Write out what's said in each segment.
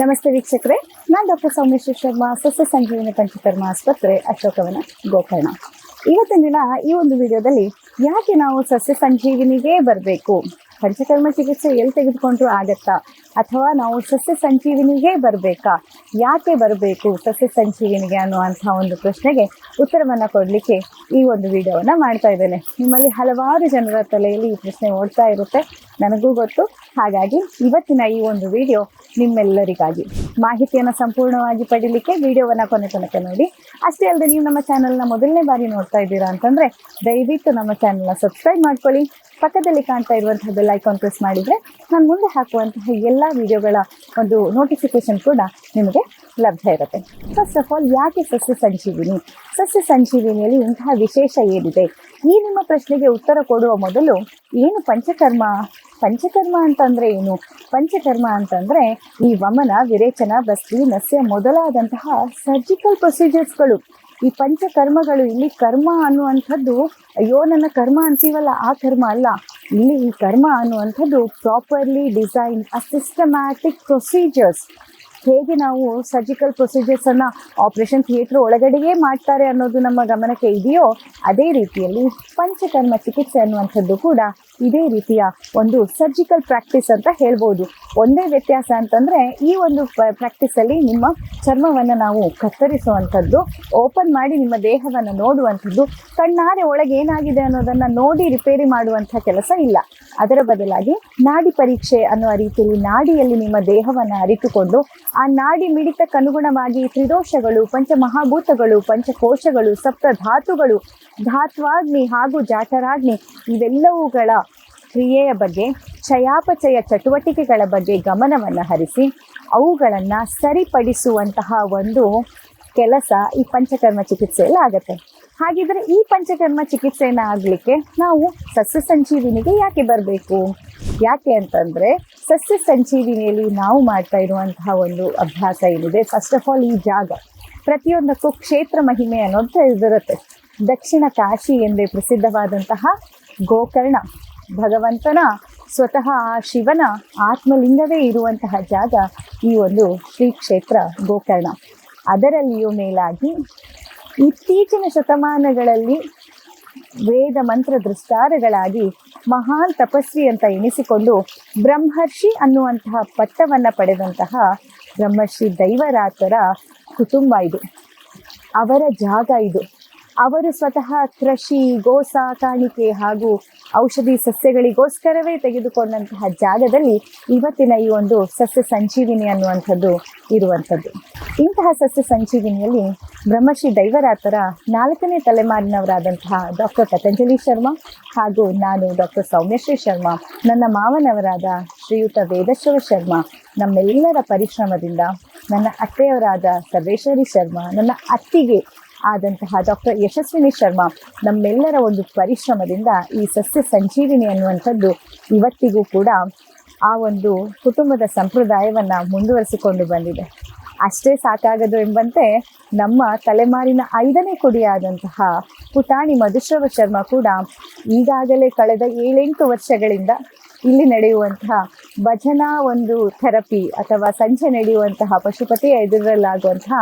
ನಮಸ್ತೆ ವೀಕ್ಷಕರೇ, ನಾನು ಡಾಕ್ಟರ್ ಸೌಮೇಶ್ವರ ಶರ್ಮಾ, ಸಸ್ಯ ಸಂಜೀವಿನಿ ಪಂಚಕರ್ಮ ಆಸ್ಪತ್ರೆ, ಅಶೋಕವನ ಗೋಕರ್ಣ. ಇವತ್ತಿನ ದಿನ ಈ ಒಂದು ವಿಡಿಯೋದಲ್ಲಿ ಯಾಕೆ ನಾವು ಸಸ್ಯ ಸಂಜೀವಿನಿಗೆ ಬರಬೇಕು? ಪಂಚಕರ್ಮ ಚಿಕಿತ್ಸೆ ಎಲ್ಲಿ ತೆಗೆದುಕೊಂಡ್ರು ಆಗತ್ತಾ? ಅಥವಾ ನಾವು ಸಸ್ಯ ಸಂಜೀವಿನಿಗೆ ಬರಬೇಕಾ? ಯಾಕೆ ಬರಬೇಕು ಸಸ್ಯ ಸಂಜೀವಿನಿಗೆ ಅನ್ನುವಂಥ ಒಂದು ಪ್ರಶ್ನೆಗೆ ಉತ್ತರವನ್ನು ಕೊಡಲಿಕ್ಕೆ ಈ ಒಂದು ವಿಡಿಯೋವನ್ನು ಮಾಡ್ತಾ ಇದ್ದೇನೆ. ನಿಮ್ಮಲ್ಲಿ ಹಲವಾರು ಜನರ ತಲೆಯಲ್ಲಿ ಈ ಪ್ರಶ್ನೆ ಓಡ್ತಾ ಇರುತ್ತೆ, ನನಗೂ ಗೊತ್ತು. ಹಾಗಾಗಿ ಇವತ್ತಿನ ಈ ಒಂದು ವಿಡಿಯೋ ನಿಮ್ಮೆಲ್ಲರಿಗಾಗಿ ಮಾಹಿತಿಯನ್ನು ಸಂಪೂರ್ಣವಾಗಿ ಪಡೀಲಿಕ್ಕೆ ವಿಡಿಯೋವನ್ನು ಕೊನೆ ತನಕ ನೋಡಿ. ಅಷ್ಟೇ ಅಲ್ಲದೆ ನೀವು ನಮ್ಮ ಚಾನಲ್ನ ಮೊದಲನೇ ಬಾರಿ ನೋಡ್ತಾ ಇದ್ದೀರಾ ಅಂತಂದರೆ ದಯವಿಟ್ಟು ನಮ್ಮ ಚಾನಲ್ನ ಸಬ್ಸ್ಕ್ರೈಬ್ ಮಾಡ್ಕೊಳ್ಳಿ. ಪಕ್ಕದಲ್ಲಿ ಕಾಣ್ತಾ ಇರುವಂತಹ ಬೆಲ್ ಐಕಾನ್ ಪ್ರೆಸ್ ಮಾಡಿದರೆ ನಾನು ಮುಂದೆ ಹಾಕುವಂತಹ ಎಲ್ಲ ವಿಡಿಯೋಗಳ ಒಂದು ನೋಟಿಫಿಕೇಶನ್ ಕೂಡ ನಿಮಗೆ ಲಭ್ಯ ಇರುತ್ತೆ. ಫಸ್ಟ್ ಆಫ್ ಆಲ್ ಯಾಕೆ ಸಸ್ಯ ಸಂಜೀವಿನಿ? ಸಸ್ಯ ಸಂಜೀವಿನಿಯಲ್ಲಿ ಇಂತಹ ವಿಶೇಷ ಏನಿದೆ? ಈ ನಿಮ್ಮ ಪ್ರಶ್ನೆಗೆ ಉತ್ತರ ಕೊಡುವ ಮೊದಲು ಏನು ಪಂಚಕರ್ಮ? ಪಂಚಕರ್ಮ ಅಂತಂದ್ರೆ ಏನು? ಪಂಚಕರ್ಮ ಅಂತಂದ್ರೆ ಈ ವಮನ, ವಿರೇಚನ, ಬಸ್ತಿ, ನಸ್ಯ ಮೊದಲಾದಂತಹ ಸರ್ಜಿಕಲ್ ಪ್ರೊಸೀಜರ್ಸ್ಗಳು ಈ ಪಂಚಕರ್ಮಗಳು ಇಲ್ಲಿ ಕರ್ಮ ಅನ್ನುವಂಥದ್ದು, ಅಯ್ಯೋ ನನ್ನ ಕರ್ಮ ಅಂತೀವಲ್ಲ, ಆ ಕರ್ಮ ಅಲ್ಲ. ಇಲ್ಲಿ ಈ ಕರ್ಮ ಅನ್ನುವಂಥದ್ದು ಪ್ರಾಪರ್ಲಿ ಡಿಸೈನ್ ಅ ಸಿಸ್ಟಮ್ಯಾಟಿಕ್ ಪ್ರೊಸೀಜರ್ಸ್ ಹೇಗೆ ನಾವು ಸರ್ಜಿಕಲ್ ಪ್ರೊಸೀಜರ್ಸ್ ಅನ್ನ ಆಪರೇಷನ್ ಥಿಯೇಟರ್ ಒಳಗಡೆಯೇ ಮಾಡ್ತಾರೆ ಅನ್ನೋದು ನಮ್ಮ ಗಮನಕ್ಕೆ ಇದೆಯೋ ಅದೇ ರೀತಿಯಲ್ಲಿ ಪಂಚಕರ್ಮ ಚಿಕಿತ್ಸೆ ಅನ್ನುವಂಥದ್ದು ಕೂಡ ಇದೇ ರೀತಿಯ ಒಂದು ಸರ್ಜಿಕಲ್ ಪ್ರಾಕ್ಟೀಸ್ ಅಂತ ಹೇಳ್ಬೋದು. ಒಂದೇ ವ್ಯತ್ಯಾಸ ಅಂತಂದ್ರೆ ಈ ಒಂದು ಪ್ರಾಕ್ಟೀಸ್ ಅಲ್ಲಿ ನಿಮ್ಮ ಚರ್ಮವನ್ನು ನಾವು ಕತ್ತರಿಸುವಂಥದ್ದು ಓಪನ್ ಮಾಡಿ ನಿಮ್ಮ ದೇಹವನ್ನು ನೋಡುವಂಥದ್ದು, ಕಣ್ಣಾರೆ ಒಳಗೆ ಏನಾಗಿದೆ ಅನ್ನೋದನ್ನು ನೋಡಿ ರಿಪೇರಿ ಮಾಡುವಂಥ ಕೆಲಸ ಇಲ್ಲ. ಅದರ ಬದಲಾಗಿ ನಾಡಿ ಪರೀಕ್ಷೆ ಅನ್ನುವ ರೀತಿಯಲ್ಲಿ ನಾಡಿಯಲ್ಲಿ ನಿಮ್ಮ ದೇಹವನ್ನು ಅರಿತುಕೊಂಡು, ಆ ನಾಡಿ ಮಿಡಿತಕ್ಕನುಗುಣವಾಗಿ ತ್ರಿದೋಷಗಳು, ಪಂಚಮಹಾಭೂತಗಳು, ಪಂಚಕೋಶಗಳು ಸಪ್ತ ಧಾತುಗಳು ಧಾತ್ವಾಗ್ನಿ ಹಾಗೂ ಜಾಠರಾಗ್ನಿ ಇವೆಲ್ಲವುಗಳ ಕ್ರಿಯೆಯ ಬಗ್ಗೆ ಚಯಾಪಚಯ ಚಟುವಟಿಕೆಗಳ ಬಗ್ಗೆ ಗಮನವನ್ನು ಹರಿಸಿ, ಅವುಗಳನ್ನು ಸರಿಪಡಿಸುವಂತಹ ಒಂದು ಕೆಲಸ ಈ ಪಂಚಕರ್ಮ ಚಿಕಿತ್ಸೆಯಲ್ಲಿ ಆಗುತ್ತೆ. ಹಾಗಿದ್ರೆ ಈ ಪಂಚಕರ್ಮ ಚಿಕಿತ್ಸೆಯನ್ನ ಆಗಲಿಕ್ಕೆ ನಾವು ಸಸ್ಯ ಸಂಜೀವಿನಿಗೆ ಯಾಕೆ ಬರಬೇಕು? ಯಾಕೆ ಅಂತಂದರೆ ಸಸ್ಯ ಸಂಜೀವಿನಿಯಲ್ಲಿ ನಾವು ಮಾಡ್ತಾ ಇರುವಂತಹ ಒಂದು ಅಭ್ಯಾಸ ಏನಿದೆ ಫಸ್ಟ್ ಆಫ್ ಆಲ್ ಈ ಜಾಗ. ಪ್ರತಿಯೊಂದಕ್ಕೂ ಕ್ಷೇತ್ರ ಮಹಿಮೆ ಅನ್ನೋದು ಇದಿರುತ್ತೆ ದಕ್ಷಿಣ ಕಾಶಿ ಎಂದೇ ಪ್ರಸಿದ್ಧವಾದಂತಹ ಗೋಕರ್ಣ. ಭಗವಂತನ ಸ್ವತಃ ಆ ಶಿವನ ಆತ್ಮಲಿಂಗವೇ ಇರುವಂತಹ ಜಾಗ ಈ ಒಂದು ಶ್ರೀ ಕ್ಷೇತ್ರ ಗೋಕರ್ಣ. ಅದರಲ್ಲಿಯೂ ಮೇಲಾಗಿ ಇತ್ತೀಚಿನ ಶತಮಾನಗಳಲ್ಲಿ ವೇದ ಮಂತ್ರ ದೃಷ್ಟಾರಗಳಾಗಿ ಮಹಾನ್ ತಪಸ್ವಿ ಅಂತ ಎನಿಸಿಕೊಂಡು ಬ್ರಹ್ಮರ್ಷಿ ಅನ್ನುವಂತಹ ಪಟ್ಟವನ್ನು ಪಡೆದಂತಹ ಬ್ರಹ್ಮರ್ಷಿ ದೈವರಾತರ ಕುಟುಂಬ ಇದು. ಅವರ ಜಾಗ ಇದು. ಅವರು ಸ್ವತಃ ಕೃಷಿ ಗೋ ಸಾಕಾಣಿಕೆ ಹಾಗೂ ಔಷಧಿ ಸಸ್ಯಗಳಿಗೋಸ್ಕರವೇ ತೆಗೆದುಕೊಂಡಂತಹ ಜಾಗದಲ್ಲಿ ಇವತ್ತಿನ ಈ ಒಂದು ಸಸ್ಯ ಸಂಜೀವಿನಿ ಅನ್ನುವಂಥದ್ದು ಇರುವಂಥದ್ದು. ಇಂತಹ ಸಸ್ಯ ಸಂಜೀವಿನಿಯಲ್ಲಿ ಬ್ರಹ್ಮಶ್ರೀ ದೈವರಾತರ ನಾಲ್ಕನೇ ತಲೆಮಾರಿನವರಾದಂತಹ ಡಾಕ್ಟರ್ ಪತಂಜಲಿ ಶರ್ಮಾ ಹಾಗೂ ನಾನು ಡಾಕ್ಟರ್ ಸೌಮ್ಯಶ್ರೀ ಶರ್ಮಾ, ನನ್ನ ಮಾವನವರಾದ ಶ್ರೀಯುತ ವೇದಶ್ವರ ಶರ್ಮಾ, ನಮ್ಮೆಲ್ಲರ ಪರಿಶ್ರಮದಿಂದ ನನ್ನ ಅತ್ತೆಯವರಾದ ಸರ್ವೇಶ್ವರಿ ಶರ್ಮಾ, ನನ್ನ ಅತ್ತಿಗೆ ಆದಂತಹ ಡಾಕ್ಟರ್ ಯಶಸ್ವಿನಿ ಶರ್ಮಾ ನಮ್ಮೆಲ್ಲರ ಒಂದು ಪರಿಶ್ರಮದಿಂದ ಈ ಸಸ್ಯ ಸಂಜೀವಿನಿ ಅನ್ನುವಂಥದ್ದು ಇವತ್ತಿಗೂ ಕೂಡ ಆ ಒಂದು ಕುಟುಂಬದ ಸಂಪ್ರದಾಯವನ್ನು ಮುಂದುವರಿಸಿಕೊಂಡು ಬಂದಿದೆ. ಅಷ್ಟೇ ಸಾಕಾಗದು ಎಂಬಂತೆ ನಮ್ಮ ತಲೆಮಾರಿನ ಐದನೇ ಕುಡಿಯಾದಂತಹ ಪುಟಾಣಿ ಮಧುಶ್ರವ ಶರ್ಮಾ ಕೂಡ ಈಗಾಗಲೇ ಕಳೆದ ಏಳೆಂಟು ವರ್ಷಗಳಿಂದ ಇಲ್ಲಿ ನಡೆಯುವಂತಹ ಭಜನಾ ಒಂದು ಥೆರಪಿ ಅಥವಾ ಸಂಜೆ ನಡೆಯುವಂತಹ ಪಶುಪತಿಯ ಎದುರಲ್ಲಾಗುವಂತಹ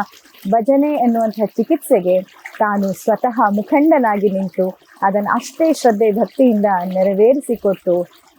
ಭಜನೆ ಎನ್ನುವಂತಹ ಚಿಕಿತ್ಸೆಗೆ ತಾನು ಸ್ವತಃ ಮುಖಂಡನಾಗಿ ನಿಂತು ಅದನ್ನು ಅಷ್ಟೇ ಶ್ರದ್ಧೆ ಭಕ್ತಿಯಿಂದ ನೆರವೇರಿಸಿಕೊಟ್ಟು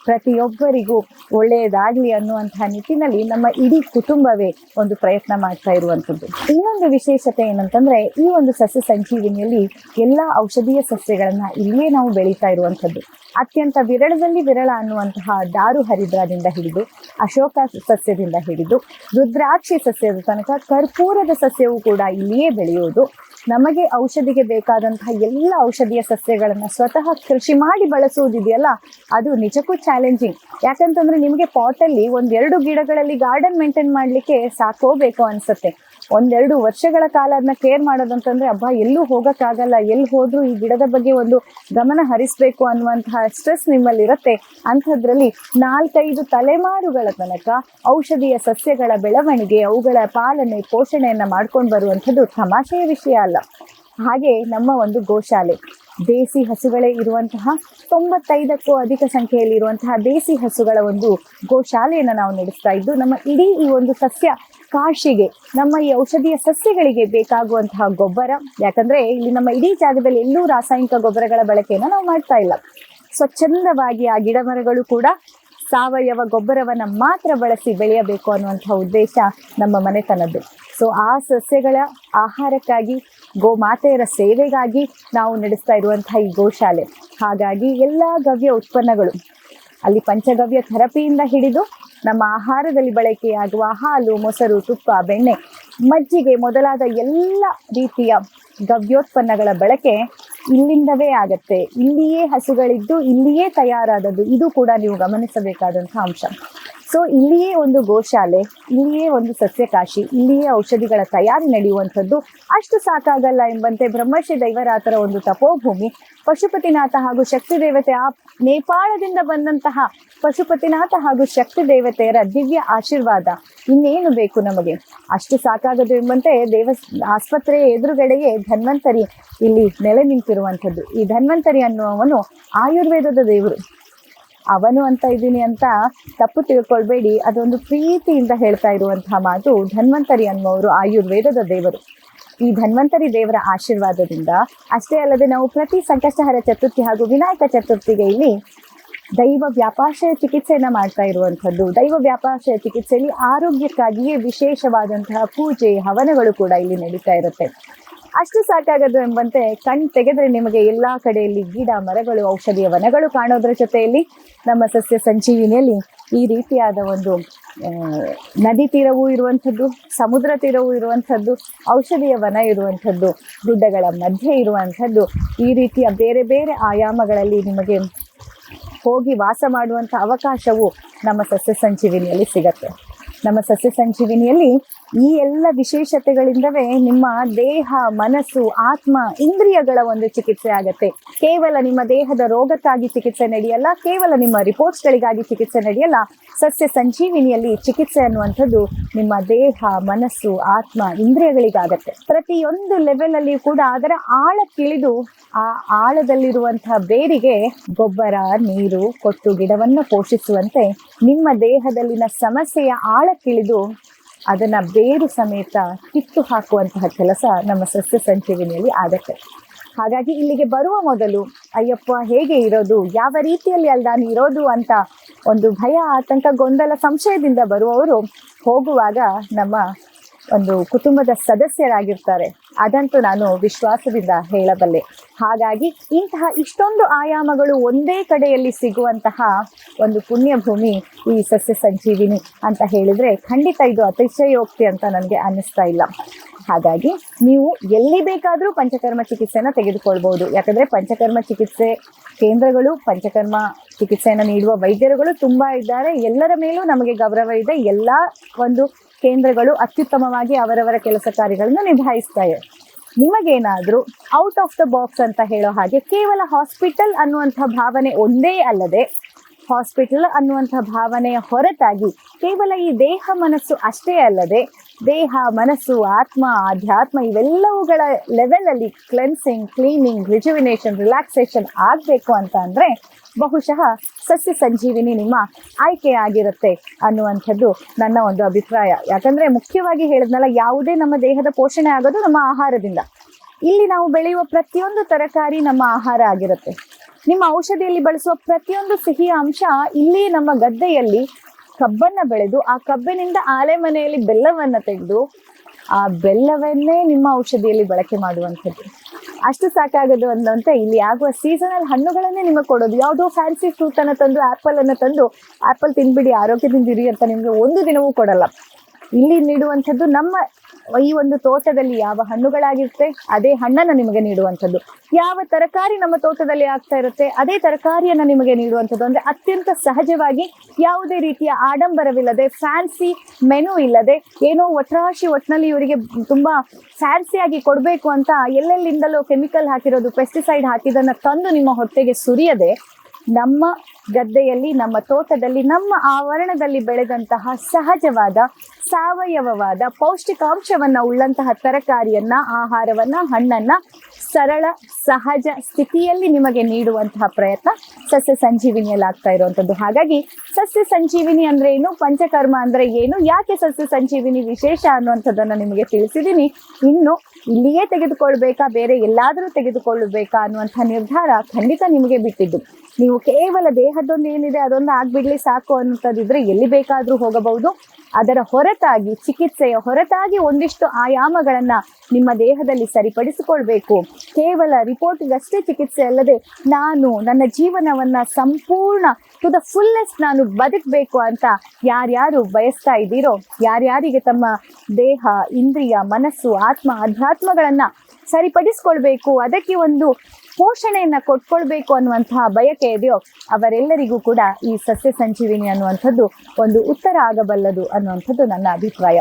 ಪ್ರತಿಯೊಬ್ಬರಿಗೂ ಒಳ್ಳೆಯದಾಗ್ಲಿ ಅನ್ನುವಂತಹ ನಿಟ್ಟಿನಲ್ಲಿ ನಮ್ಮ ಇಡೀ ಕುಟುಂಬವೇ ಒಂದು ಪ್ರಯತ್ನ ಮಾಡ್ತಾ ಇರುವಂಥದ್ದು. ಇನ್ನೊಂದು ವಿಶೇಷತೆ ಏನಂತಂದ್ರೆ, ಈ ಒಂದು ಸಸ್ಯ ಸಂಜೀವಿನಿಯಲ್ಲಿ ಎಲ್ಲ ಔಷಧೀಯ ಸಸ್ಯಗಳನ್ನ ಇಲ್ಲಿಯೇ ನಾವು ಬೆಳೀತಾ ಇರುವಂಥದ್ದು. ಅತ್ಯಂತ ವಿರಳದಲ್ಲಿ ವಿರಳ ಅನ್ನುವಂತಹ ದಾರು ಹರಿದ್ರದಿಂದ ಹಿಡಿದು, ಅಶೋಕ ಸಸ್ಯದಿಂದ ಹಿಡಿದು, ರುದ್ರಾಕ್ಷಿ ಸಸ್ಯದ ತನಕ ಕರ್ಪೂರದ ಸಸ್ಯವು ಕೂಡ ಇಲ್ಲಿಯೇ ಬೆಳೆಯುವುದು. ನಮಗೆ ಔಷಧಿಗೆ ಬೇಕಾದಂತಹ ಎಲ್ಲ ಔಷಧೀಯ ಸಸ್ಯಗಳನ್ನು ಸ್ವತಃ ಕೃಷಿ ಮಾಡಿ ಬಳಸುವುದಿದೆಯಲ್ಲ, ಅದು ನಿಜಕ್ಕೂ ಚಾಲೆಂಜಿಂಗ್ ಯಾಕಂತಂದ್ರೆ ನಿಮಗೆ ಪಾಟಲ್ಲಿ ಒಂದೆರಡು ಗಿಡಗಳಲ್ಲಿ ಗಾರ್ಡನ್ ಮೇಂಟೈನ್ ಮಾಡಲಿಕ್ಕೆ ಸಾಕೋಬೇಕು ಅನ್ಸುತ್ತೆ. ಒಂದೆರಡು ವರ್ಷಗಳ ಕಾಲ ಅದನ್ನ ಕೇರ್ ಮಾಡೋದಂತಂದ್ರೆ, ಅಬ್ಬಾ, ಎಲ್ಲೂ ಹೋಗಕ್ಕಾಗಲ್ಲ, ಎಲ್ಲಿ ಹೋದ್ರೂ ಈ ಗಿಡದ ಬಗ್ಗೆ ಒಂದು ಗಮನ ಹರಿಸ್ಬೇಕು ಅನ್ನುವಂತಹ ಸ್ಟ್ರೆಸ್ ನಿಮ್ಮಲ್ಲಿ ಇರುತ್ತೆ ಅಂಥದ್ರಲ್ಲಿ ನಾಲ್ಕೈದು ತಲೆಮಾರುಗಳ ತನಕ ಔಷಧೀಯ ಸಸ್ಯಗಳ ಬೆಳವಣಿಗೆ, ಅವುಗಳ ಪಾಲನೆ, ಪೋಷಣೆಯನ್ನ ಮಾಡ್ಕೊಂಡು ಬರುವಂಥದ್ದು ತಮಾಷೆಯ ವಿಷಯ ಅಲ್ಲ. ಹಾಗೆ ನಮ್ಮ ಒಂದು ಗೋಶಾಲೆ. ದೇಸಿ ಹಸುಗಳೇ ಇರುವಂತಹ ತೊಂಬತ್ತೈದಕ್ಕೂ ಅಧಿಕ ಸಂಖ್ಯೆಯಲ್ಲಿ ಇರುವಂತಹ ದೇಸಿ ಹಸುಗಳ ಒಂದು ಗೋಶಾಲೆಯನ್ನು ನಾವು ನಡೆಸ್ತಾ ಇದ್ದು, ನಮ್ಮ ಇಡೀ ಈ ಒಂದು ಸಸ್ಯ ಕಾಶಿಗೆ, ನಮ್ಮ ಈ ಔಷಧೀಯ ಸಸ್ಯಗಳಿಗೆ ಬೇಕಾಗುವಂತಹ ಗೊಬ್ಬರ. ಯಾಕಂದ್ರೆ ಇಲ್ಲಿ ನಮ್ಮ ಇಡೀ ಜಾಗದಲ್ಲಿ ಎಲ್ಲೂ ರಾಸಾಯನಿಕ ಗೊಬ್ಬರಗಳ ಬಳಕೆಯನ್ನು ನಾವು ಮಾಡ್ತಾ ಇಲ್ಲ. ಸ್ವಚ್ಛಂದವಾಗಿ ಆ ಗಿಡ ಮರಗಳು ಕೂಡ ಸಾವಯವ ಗೊಬ್ಬರವನ್ನು ಮಾತ್ರ ಬಳಸಿ ಬೆಳೆಯಬೇಕು ಅನ್ನುವಂತಹ ಉದ್ದೇಶ ನಮ್ಮ ಮನೆತನದ್ದು. ಸೊ ಆ ಸಸ್ಯಗಳ ಆಹಾರಕ್ಕಾಗಿ ಗೋಮಾತೆಯರ ಸೇವೆಗಾಗಿ ನಾವು ನಡೆಸ್ತಾ ಇರುವಂತಹ ಈ ಗೋಶಾಲೆ. ಹಾಗಾಗಿ ಎಲ್ಲ ಗವ್ಯ ಉತ್ಪನ್ನಗಳು, ಅಲ್ಲಿ ಪಂಚಗವ್ಯ ಥೆರಪಿಯಿಂದ ಹಿಡಿದು ನಮ್ಮ ಆಹಾರದಲ್ಲಿ ಬಳಕೆಯಾಗುವ ಹಾಲು, ಮೊಸರು, ತುಪ್ಪ, ಬೆಣ್ಣೆ, ಮಜ್ಜಿಗೆ ಮೊದಲಾದ ಎಲ್ಲ ರೀತಿಯ ಗವ್ಯೋತ್ಪನ್ನಗಳ ಬಳಕೆ ಇಲ್ಲಿಂದವೇ ಆಗತ್ತೆ. ಇಲ್ಲಿಯೇ ಹಸುಗಳಿದ್ದು, ಇಲ್ಲಿಯೇ ತಯಾರಾದದ್ದು. ಇದು ಕೂಡ ನೀವು ಗಮನಿಸಬೇಕಾದಂಥ ಅಂಶ. ಸೊ ಇಲ್ಲಿಯೇ ಒಂದು ಗೋಶಾಲೆ, ಇಲ್ಲಿಯೇ ಒಂದು ಸಸ್ಯಕಾಶಿ, ಇಲ್ಲಿಯೇ ಔಷಧಿಗಳ ತಯಾರಿ ನಡೆಯುವಂಥದ್ದು ಅಷ್ಟು ಸಾಕಾಗಲ್ಲ ಎಂಬಂತೆ ಬ್ರಹ್ಮಶ್ರೀ ದೈವರಾತರ ಒಂದು ತಪೋಭೂಮಿ. ಪಶುಪತಿನಾಥ ಹಾಗೂ ಶಕ್ತಿ ದೇವತೆ ಆ ನೇಪಾಳದಿಂದ ಬಂದಂತಹ ಪಶುಪತಿನಾಥ ಹಾಗೂ ಶಕ್ತಿ ದೇವತೆಯರ ದಿವ್ಯ ಆಶೀರ್ವಾದ ಇನ್ನೇನು ಬೇಕು ನಮಗೆ? ಅಷ್ಟು ಸಾಕಾಗದು ಎಂಬಂತೆ ದೇವ ಆಸ್ಪತ್ರೆಯ ಎದುರುಗಡೆಗೆ ಧನ್ವಂತರಿ ಇಲ್ಲಿ ನೆಲೆ ನಿಂತಿರುವಂಥದ್ದು. ಈ ಧನ್ವಂತರಿ ಅನ್ನುವವನು ಆಯುರ್ವೇದದ ದೇವರು. ಅವನು ಅಂತ ಇದ್ದೀನಿ ಅಂತ ತಪ್ಪು ತಿಳ್ಕೊಳ್ಬೇಡಿ. ಅದೊಂದು ಪ್ರೀತಿಯಿಂದ ಹೇಳ್ತಾ ಇರುವಂತಹ ಮಾತು ಧನ್ವಂತರಿ ಅನ್ನುವರು ಆಯುರ್ವೇದದ ದೇವರು. ಈ ಧನ್ವಂತರಿ ದೇವರ ಆಶೀರ್ವಾದದಿಂದ ಅಷ್ಟೇ ಅಲ್ಲದೆ ನಾವು ಪ್ರತಿ ಸಂಕಷ್ಟಹರ ಚತುರ್ಥಿ ಹಾಗೂ ವಿನಾಯಕ ಚತುರ್ಥಿಗೆ ಇಲ್ಲಿ ದೈವ ವ್ಯಾಪಾಶಯ ಚಿಕಿತ್ಸೆಯನ್ನು ಮಾಡ್ತಾ ಇರುವಂಥದ್ದು. ದೈವ ವ್ಯಾಪಾಶಯ ಚಿಕಿತ್ಸೆಯಲ್ಲಿ ಆರೋಗ್ಯಕ್ಕಾಗಿಯೇ ವಿಶೇಷವಾದಂತಹ ಪೂಜೆ, ಹವನಗಳು ಕೂಡ ಇಲ್ಲಿ ನಡೀತಾ ಇರುತ್ತೆ. ಅಷ್ಟು ಸಾಕಾಗದು ಎಂಬಂತೆ ಕಣ್ ತೆಗೆದ್ರೆ ನಿಮಗೆ ಎಲ್ಲಾ ಕಡೆಯಲ್ಲಿ ಗಿಡ, ಮರಗಳು, ಔಷಧಿಯ ವನಗಳು ಕಾಣೋದ್ರ ಜೊತೆಯಲ್ಲಿ ನಮ್ಮ ಸಸ್ಯ ಸಂಜೀವಿನಿಯಲ್ಲಿ ಈ ರೀತಿಯಾದ ಒಂದು ನದಿ ತೀರವೂ ಇರುವಂಥದ್ದು, ಸಮುದ್ರ ತೀರವೂ ಇರುವಂಥದ್ದು, ಔಷಧಿಯ ವನ ಇರುವಂಥದ್ದು, ಗುಡ್ಡಗಳ ಮಧ್ಯೆ ಇರುವಂಥದ್ದು, ಈ ರೀತಿಯ ಬೇರೆ ಬೇರೆ ಆಯಾಮಗಳಲ್ಲಿ ನಿಮಗೆ ಹೋಗಿ ವಾಸ ಮಾಡುವಂಥ ಅವಕಾಶವು ನಮ್ಮ ಸಸ್ಯ ಸಂಜೀವಿನಿಯಲ್ಲಿ ಸಿಗತ್ತೆ. ನಮ್ಮ ಸಸ್ಯ ಸಂಜೀವಿನಿಯಲ್ಲಿ ಈ ಎಲ್ಲ ವಿಶೇಷತೆಗಳಿಂದವೇ ನಿಮ್ಮ ದೇಹ, ಮನಸ್ಸು, ಆತ್ಮ, ಇಂದ್ರಿಯಗಳ ಒಂದು ಚಿಕಿತ್ಸೆ ಆಗತ್ತೆ. ಕೇವಲ ನಿಮ್ಮ ದೇಹದ ರೋಗಕ್ಕಾಗಿ ಚಿಕಿತ್ಸೆ ನಡೆಯಲ್ಲ, ಕೇವಲ ನಿಮ್ಮ ರಿಪೋರ್ಟ್ಸ್ಗಳಿಗಾಗಿ ಚಿಕಿತ್ಸೆ ನಡೆಯಲ್ಲ, ಸಸ್ಯ ಸಂಜೀವಿನಿಯಲ್ಲಿ ಚಿಕಿತ್ಸೆ ಅನ್ನುವಂಥದ್ದು ನಿಮ್ಮ ದೇಹ, ಮನಸ್ಸು, ಆತ್ಮ, ಇಂದ್ರಿಯಗಳಿಗಾಗತ್ತೆ. ಪ್ರತಿಯೊಂದು ಲೆವೆಲ್ ಅಲ್ಲಿ ಕೂಡ ಅದರ ಆಳಕ್ಕಿಳಿದು ಆ ಆಳದಲ್ಲಿರುವಂತಹ ಬೇರಿಗೆ ಗೊಬ್ಬರ, ನೀರು, ಕೊಟ್ಟು ಗಿಡವನ್ನು ಪೋಷಿಸುವಂತೆ ನಿಮ್ಮ ದೇಹದಲ್ಲಿನ ಸಮಸ್ಯೆಯ ಆಳಕ್ಕಿಳಿದು ಅದನ್ನ ಬೇರು ಸಮೇತ ಕಿತ್ತು ಹಾಕುವಂತಹ ಕೆಲಸ ನಮ್ಮ ಸಸ್ಯ ಸಂಜೀವಿನಿಯಲ್ಲಿ ಆಗತ್ತೆ. ಹಾಗಾಗಿ ಇಲ್ಲಿಗೆ ಬರುವ ಮೊದಲು, ಅಯ್ಯಪ್ಪ, ಹೇಗೆ ಇರೋದು? ಯಾವ ರೀತಿಯಲ್ಲಿ ಅಲ್ಲಿ ಇರೋದು? ಅಂತ ಒಂದು ಭಯ, ಆತಂಕ, ಗೊಂದಲ ಸಂಶಯದಿಂದ ಬರುವವರು ಹೋಗುವಾಗ ನಮ್ಮ ಒಂದು ಕುಟುಂಬದ ಸದಸ್ಯರಾಗಿರ್ತಾರೆ. ಅದಂತೂ ನಾನು ವಿಶ್ವಾಸದಿಂದ ಹೇಳಬಲ್ಲೆ. ಹಾಗಾಗಿ ಇಂತಹ ಇಷ್ಟೊಂದು ಆಯಾಮಗಳು ಒಂದೇ ಕಡೆಯಲ್ಲಿ ಸಿಗುವಂತಹ ಒಂದು ಪುಣ್ಯಭೂಮಿ ಈ ಸಸ್ಯ ಸಂಜೀವಿನಿ ಅಂತ ಹೇಳಿದ್ರೆ ಖಂಡಿತ ಇದು ಅತಿಶಯೋಕ್ತಿ ಅಂತ ನನಗೆ ಅನ್ನಿಸ್ತಾ ಇಲ್ಲ. ಹಾಗಾಗಿ ನೀವು ಎಲ್ಲಿ ಬೇಕಾದರೂ ಪಂಚಕರ್ಮ ಚಿಕಿತ್ಸೆನ ತೆಗೆದುಕೊಳ್ಬೋದು ಯಾಕಂದ್ರೆ ಪಂಚಕರ್ಮ ಚಿಕಿತ್ಸೆ ಕೇಂದ್ರಗಳು, ಪಂಚಕರ್ಮ ಚಿಕಿತ್ಸೆಯನ್ನು ನೀಡುವ ವೈದ್ಯರುಗಳು ತುಂಬಾ ಇದ್ದಾರೆ. ಎಲ್ಲರ ಮೇಲೂ ನಮಗೆ ಗೌರವ ಇದೆ. ಎಲ್ಲ ಒಂದು ಕೇಂದ್ರಗಳು ಅತ್ಯುತ್ತಮವಾಗಿ ಅವರವರ ಕೆಲಸ ಕಾರ್ಯಗಳನ್ನು ನಿಭಾಯಿಸ್ತಾ ನಿಮಗೇನಾದ್ರೂ ಔಟ್ ಆಫ್ ದ ಬಾಕ್ಸ್ ಅಂತ ಹೇಳೋ ಹಾಗೆ ಕೇವಲ ಹಾಸ್ಪಿಟಲ್ ಅನ್ನುವಂಥ ಭಾವನೆ ಒಂದೇ ಅಲ್ಲದೆ ಹಾಸ್ಪಿಟಲ್ ಅನ್ನುವಂಥ ಭಾವನೆಯ ಹೊರತಾಗಿ ಕೇವಲ ಈ ದೇಹ ಮನಸ್ಸು ಅಷ್ಟೇ ಅಲ್ಲದೆ ದೇಹ, ಮನಸ್ಸು, ಆತ್ಮ, ಆಧ್ಯಾತ್ಮ ಇವೆಲ್ಲವುಗಳ ಲೆವೆಲಲ್ಲಿ ಕ್ಲೆನ್ಸಿಂಗ್ ಕ್ಲೀನಿಂಗ್ ರಿಜುವಿನೇಷನ್ ರಿಲ್ಯಾಕ್ಸೇಷನ್ ಆಗಬೇಕು ಅಂತ ಅಂದರೆ ಬಹುಶಃ ಸಸ್ಯ ಸಂಜೀವಿನಿ ನಿಮ್ಮ ಆಯ್ಕೆ ಆಗಿರುತ್ತೆ ಅನ್ನುವಂಥದ್ದು ನನ್ನ ಒಂದು ಅಭಿಪ್ರಾಯ. ಯಾಕಂದ್ರೆ ಮುಖ್ಯವಾಗಿ ಹೇಳಿದ್ನಲ್ಲ, ಯಾವುದೇ ನಮ್ಮ ದೇಹದ ಪೋಷಣೆ ಆಗೋದು ನಮ್ಮ ಆಹಾರದಿಂದ. ಇಲ್ಲಿ ನಾವು ಬೆಳೆಯುವ ಪ್ರತಿಯೊಂದು ತರಕಾರಿ ನಮ್ಮ ಆಹಾರ ಆಗಿರುತ್ತೆ. ನಿಮ್ಮ ಔಷಧಿಯಲ್ಲಿ ಬಳಸುವ ಪ್ರತಿಯೊಂದು ಸಿಹಿಯ ಅಂಶ ಇಲ್ಲಿ ನಮ್ಮ ಗದ್ದೆಯಲ್ಲಿ ಕಬ್ಬನ್ನ ಬೆಳೆದು, ಆ ಕಬ್ಬಿನಿಂದ ಆಲೆ ಮನೆಯಲ್ಲಿ ಬೆಲ್ಲವನ್ನ ತೆಗೆದು, ಆ ಬೆಲ್ಲವನ್ನೇ ನಿಮ್ಮ ಔಷಧಿಯಲ್ಲಿ ಬಳಕೆ ಮಾಡುವಂಥದ್ದು. ಅಷ್ಟು ಸಾಕಾಗದು ಅಂದಂತ ಇಲ್ಲಿ ಆಗುವ ಸೀಸನಲ್ ಹಣ್ಣುಗಳನ್ನೇ ನಿಮಗೆ ಕೊಡೋದು. ಯಾವುದೋ ಫ್ಯಾನ್ಸಿ ಫ್ರೂಟ್ ಅನ್ನ ತಂದು ಆಪಲ್ ಅನ್ನ ತಂದು ಆಪಲ್ ತಿನ್ಬಿಡಿ, ಆರೋಗ್ಯದಿಂದ ಇರಿ ಅಂತ ನಿಮಗೆ ಒಂದು ದಿನವೂ ಕೊಡಲ್ಲ. ಇಲ್ಲಿ ನೀಡುವಂಥದ್ದು ನಮ್ಮ ಈ ಒಂದು ತೋಟದಲ್ಲಿ ಯಾವ ಹಣ್ಣುಗಳಾಗಿರುತ್ತೆ, ಅದೇ ಹಣ್ಣನ್ನು ನಿಮಗೆ ನೀಡುವಂಥದ್ದು. ಯಾವ ತರಕಾರಿ ನಮ್ಮ ತೋಟದಲ್ಲಿ ಆಗ್ತಾ ಇರುತ್ತೆ, ಅದೇ ತರಕಾರಿಯನ್ನು ನಿಮಗೆ ನೀಡುವಂಥದ್ದು. ಅಂದ್ರೆ ಅತ್ಯಂತ ಸಹಜವಾಗಿ ಯಾವುದೇ ರೀತಿಯ ಆಡಂಬರವಿಲ್ಲದೆ, ಫ್ಯಾನ್ಸಿ ಮೆನು ಇಲ್ಲದೆ, ಏನೋ ಒಟ್ರಾಶಿ ಒಟ್ಟಿನಲ್ಲಿ ಇವರಿಗೆ ತುಂಬಾ ಫ್ಯಾನ್ಸಿಯಾಗಿ ಕೊಡಬೇಕು ಅಂತ ಎಲ್ಲೆಲ್ಲಿಂದಲೋ ಕೆಮಿಕಲ್ ಹಾಕಿರೋದು ಪೆಸ್ಟಿಸೈಡ್ ಹಾಕಿದನ್ನ ತಂದು ನಿಮ್ಮ ಹೊಟ್ಟೆಗೆ ಸುರಿಯದೆ ನಮ್ಮ ಗದ್ದೆಯಲ್ಲಿ, ನಮ್ಮ ತೋಟದಲ್ಲಿ, ನಮ್ಮ ಆವರಣದಲ್ಲಿ ಬೆಳೆದಂತಹ ಸಹಜವಾದ, ಸಾವಯವವಾದ ಪೌಷ್ಟಿಕಾಂಶವನ್ನ, ಉಳ್ಳಂತಹ ತರಕಾರಿಯನ್ನ, ಆಹಾರವನ್ನ, ಹಣ್ಣನ್ನ ಸರಳ, ಸಹಜ ಸ್ಥಿತಿಯಲ್ಲಿ ನಿಮಗೆ ನೀಡುವಂತಹ ಪ್ರಯತ್ನ ಸಸ್ಯ ಸಂಜೀವಿನಿಯಲ್ಲಿ ಆಗ್ತಾ ಇರುವಂಥದ್ದು ಹಾಗಾಗಿ ಸಸ್ಯ ಸಂಜೀವಿನಿ ಅಂದ್ರೆ ಏನು? ಪಂಚಕರ್ಮ ಅಂದ್ರೆ ಏನು? ಯಾಕೆ ಸಸ್ಯ ಸಂಜೀವಿನಿ ವಿಶೇಷ ಅನ್ನುವಂಥದ್ದನ್ನು ನಿಮಗೆ ತಿಳಿಸಿದ್ದೀನಿ ಇನ್ನು ಇಲ್ಲಿಯೇ ತೆಗೆದುಕೊಳ್ಬೇಕಾ? ಬೇರೆ ಎಲ್ಲಾದರೂ ತೆಗೆದುಕೊಳ್ಳಬೇಕಾ ಅನ್ನುವಂಥ ನಿರ್ಧಾರ ಖಂಡಿತ ನಿಮಗೆ ಬಿಟ್ಟಿದ್ದು. ನೀವು ಕೇವಲ ದೇಹದ್ದೊಂದು ಏನಿದೆ ಅದೊಂದು ಆಗ್ಬಿಡ್ಲಿ ಸಾಕು ಅನ್ನೋದಿದ್ರೆ ಎಲ್ಲಿ ಬೇಕಾದರೂ ಹೋಗಬಹುದು. ಅದರ ಹೊರತಾಗಿ, ಚಿಕಿತ್ಸೆಯ ಹೊರತಾಗಿ ಒಂದಿಷ್ಟು ಆಯಾಮಗಳನ್ನ ನಿಮ್ಮ ದೇಹದಲ್ಲಿ ಸರಿಪಡಿಸಿಕೊಳ್ಬೇಕು. ಕೇವಲ ರಿಪೋರ್ಟ್ಗಷ್ಟೇ ಚಿಕಿತ್ಸೆ ಅಲ್ಲದೆ ನಾನು ನನ್ನ ಜೀವನವನ್ನ ಸಂಪೂರ್ಣ ಟು ದ ಫುಲ್ನೆಸ್ ನಾನು ಬದುಕಬೇಕು ಅಂತ ಯಾರ್ಯಾರು ಬಯಸ್ತಾ ಇದ್ದೀರೋ, ಯಾರ್ಯಾರಿಗೆ ತಮ್ಮ ದೇಹ, ಇಂದ್ರಿಯ, ಮನಸ್ಸು, ಆತ್ಮ, ಅಧ್ಯಾತ್ಮಗಳನ್ನ ಸರಿಪಡಿಸ್ಕೊಳ್ಬೇಕು. ಅದಕ್ಕೆ ಒಂದು ಪೋಷಣೆಯನ್ನ ಕೊಟ್ಕೊಳ್ಬೇಕು ಅನ್ನುವಂತಹ ಬಯಕೆ ಇದೆಯೋ ಅವರೆಲ್ಲರಿಗೂ ಕೂಡ ಈ ಸಸ್ಯ ಸಂಜೀವಿನಿ ಅನ್ನುವಂಥದ್ದು ಒಂದು ಉತ್ತರ ಆಗಬಲ್ಲದು ಅನ್ನುವಂಥದ್ದು ನನ್ನ ಅಭಿಪ್ರಾಯ.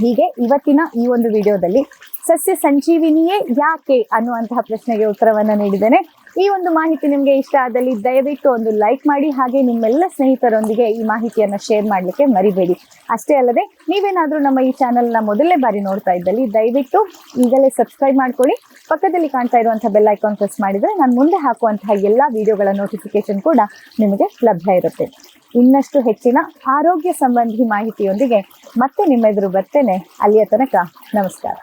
ಹೀಗೆ ಇವತ್ತಿನ ಈ ಒಂದು ವಿಡಿಯೋದಲ್ಲಿ ಸಸ್ಯ ಸಂಜೀವಿನಿಯೇ ಯಾಕೆ ಅನ್ನುವಂತಹ ಪ್ರಶ್ನೆಗೆ ಉತ್ತರವನ್ನು ನೀಡಿದ್ದೇನೆ. ಈ ಒಂದು ಮಾಹಿತಿ ನಿಮಗೆ ಇಷ್ಟ ಆದಲ್ಲಿ ದಯವಿಟ್ಟು ಒಂದು ಲೈಕ್ ಮಾಡಿ ಹಾಗೆ ನಿಮ್ಮೆಲ್ಲ ಸ್ನೇಹಿತರೊಂದಿಗೆ ಈ ಮಾಹಿತಿಯನ್ನು ಶೇರ್ ಮಾಡಲಿಕ್ಕೆ ಮರಿಬೇಡಿ. ಅಷ್ಟೇ ಅಲ್ಲದೆ, ನೀವೇನಾದರೂ ನಮ್ಮ ಈ ಚಾನೆಲ್ನ ಮೊದಲನೇ ಬಾರಿ ನೋಡ್ತಾ ಇದ್ದಲ್ಲಿ ದಯವಿಟ್ಟು ಈಗಲೇ ಸಬ್ಸ್ಕ್ರೈಬ್ ಮಾಡ್ಕೊಳ್ಳಿ. ಪಕ್ಕದಲ್ಲಿ ಕಾಣ್ತಾ ಇರುವಂತಹ ಬೆಲ್ ಐಕಾನ್ ಪ್ರೆಸ್ ಮಾಡಿದ್ರೆ ನಾನು ಮುಂದೆ ಹಾಕುವಂತಹ ಎಲ್ಲ ವಿಡಿಯೋಗಳ ನೋಟಿಫಿಕೇಶನ್ ಕೂಡ ನಿಮಗೆ ಲಭ್ಯ ಇರುತ್ತೆ. ಇನ್ನಷ್ಟು ಹೆಚ್ಚಿನ ಆರೋಗ್ಯ ಸಂಬಂಧಿ ಮಾಹಿತಿಯೊಂದಿಗೆ ಮತ್ತೆ ನಿಮ್ಮೆದುರು ಬರ್ತೇನೆ. ಅಲ್ಲಿಯ ತನಕ ನಮಸ್ಕಾರ.